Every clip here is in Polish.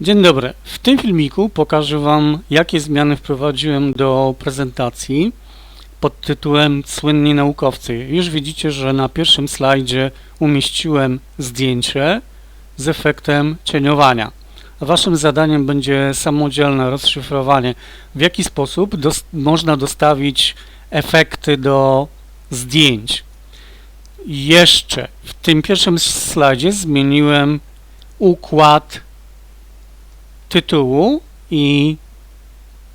Dzień dobry. W tym filmiku pokażę Wam, jakie zmiany wprowadziłem do prezentacji pod tytułem Słynni naukowcy. Już widzicie, że na pierwszym slajdzie umieściłem zdjęcie z efektem cieniowania. Waszym zadaniem będzie samodzielne rozszyfrowanie, w jaki sposób dos można dostawić efekty do zdjęć. Jeszcze w tym pierwszym slajdzie zmieniłem układ tytułu i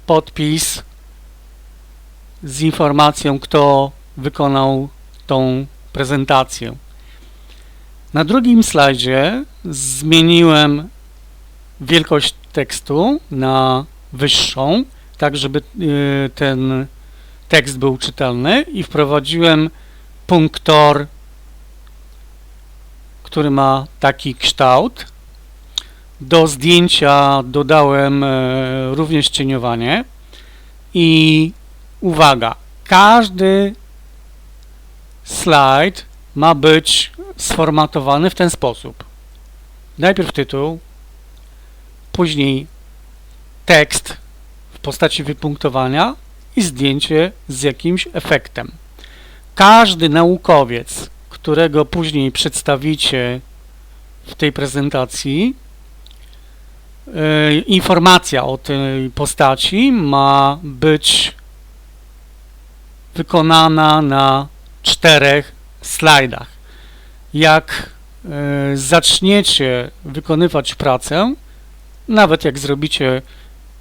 podpis z informacją, kto wykonał tą prezentację. Na drugim slajdzie zmieniłem wielkość tekstu na wyższą, tak żeby y, ten tekst był czytelny i wprowadziłem punktor, który ma taki kształt. Do zdjęcia dodałem e, również cieniowanie i uwaga, każdy slajd ma być sformatowany w ten sposób. Najpierw tytuł, później tekst w postaci wypunktowania i zdjęcie z jakimś efektem. Każdy naukowiec, którego później przedstawicie w tej prezentacji, informacja o tej postaci ma być wykonana na czterech slajdach. Jak e, zaczniecie wykonywać pracę, nawet jak zrobicie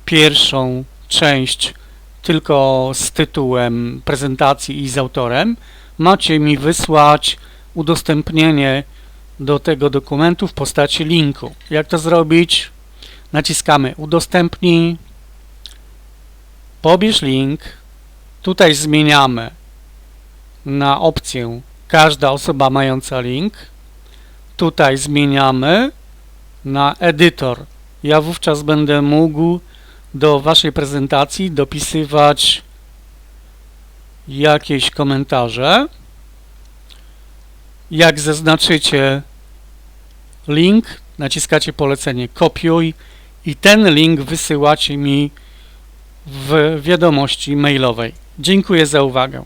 pierwszą część tylko z tytułem prezentacji i z autorem, macie mi wysłać udostępnienie do tego dokumentu w postaci linku. Jak to zrobić? Naciskamy udostępnij, pobierz link, tutaj zmieniamy na opcję każda osoba mająca link, tutaj zmieniamy na edytor. Ja wówczas będę mógł do Waszej prezentacji dopisywać jakieś komentarze. Jak zaznaczycie link, naciskacie polecenie kopiuj i ten link wysyłacie mi w wiadomości mailowej. Dziękuję za uwagę.